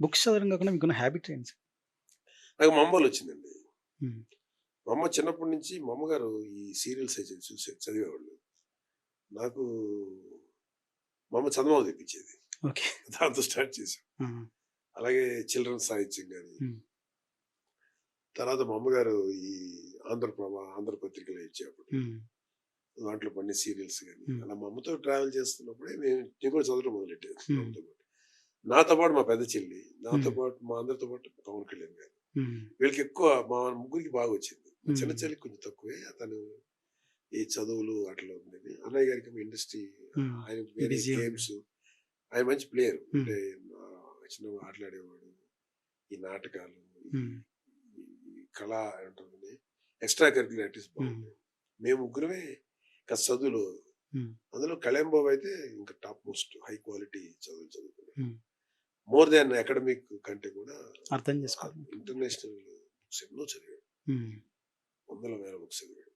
Books చదవడం కాకుండా మీకున్న హ్యాబిట్ ఏంటి? నాకు మా వచ్చిందండి. మా అమ్మ చిన్నప్పటి నుంచి మా అమ్మగారు ఈ సీరియల్స్ అయితే చూసే చదివేవాళ్ళు నాకు మా అమ్మ చందమామ తెప్పించేది ఓకే. దాంతో స్టార్ట్ చేసాం! అలాగే చిల్డ్రన్ సాహిత్యం కానీ. తర్వాత మా అమ్మగారు ఈ ఆంధ్రప్రభ ఆంధ్రపత్రికలు ఇచ్చేప్పుడు. దాంట్లో పడిన సీరియల్స్ కానీ. అలా మా అమ్మతో ట్రావెల్ చేస్తున్నప్పుడే మేము నేను కూడా చదవడం మొదలెట్టాను నాతో పాటు మా పెద్ద చెల్లి నాతో. పాటు మా అందరితో పాటు పవన్ కళ్యాణ్ గారు. వీళ్ళకి ఎక్కువ మా ముగ్గురికి బాగా వచ్చింది చిన్న. చెల్లికి కొంచెం తక్కువే అతను ఈ చదువులు అట్లా ఉండేది అన్నయ్య గారికి ఇండస్ట్రీ. ఆయన వేరే. గేమ్స్ ఆయన మంచి ప్లేయర్. అంటే చిన్న ఆటలాడేవాడు ఈ నాటకాలు కళ ఉంటుంది ఎక్స్ట్రా కరికులర్ యాక్టివిటీస్. బాగుంటాయి మేము ముగ్గురమే కాస్త చదువులు. అందులో కళ్యాణ్ బాబు అయితే ఇంకా టాప్ మోస్ట్ హై క్వాలిటీ చదువులు చదువుకున్నాడు Hmm. మోర్ దాన్ అకాడమిక్ కంటే కూడా అర్థం చేసుకోవాలి. ఇంటర్నేషనల్ బుక్స్ ఎన్నో చదివాడు. వందల వేల బుక్స్ చదివాడు